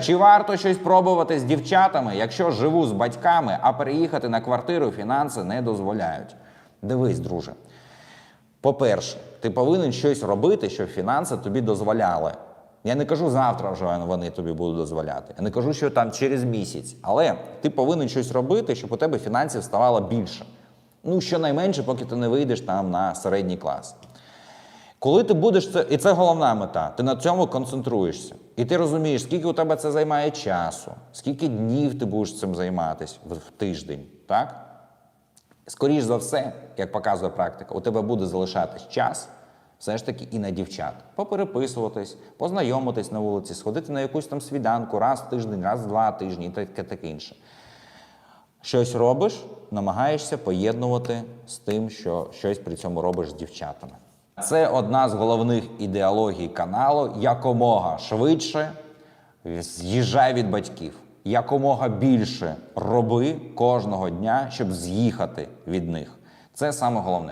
Чи варто щось пробувати з дівчатами, якщо живу з батьками, а переїхати на квартиру фінанси не дозволяють? Дивись, друже. По-перше, ти повинен щось робити, щоб фінанси тобі дозволяли. Я не кажу завтра вже вони тобі будуть дозволяти. Я не кажу, що там через місяць. Але ти повинен щось робити, щоб у тебе фінансів ставало більше. Ну, щонайменше, поки ти не вийдеш там на середній клас. Коли ти будеш це, і це головна мета, ти на цьому концентруєшся. І ти розумієш, скільки у тебе це займає часу, скільки днів ти будеш цим займатися в, тиждень, так? Скоріш за все, як показує практика, у тебе буде залишатись час все ж таки і на дівчат. Попереписуватись, познайомитись на вулиці, сходити на якусь там свіданку раз в тиждень, раз в два тижні і таке таке інше. Щось робиш, намагаєшся поєднувати з тим, що щось при цьому робиш з дівчатами. Це одна з головних ідеологій каналу якомога швидше з'їжджай від батьків. Якомога більше роби кожного дня, щоб з'їхати від них. Це саме головне.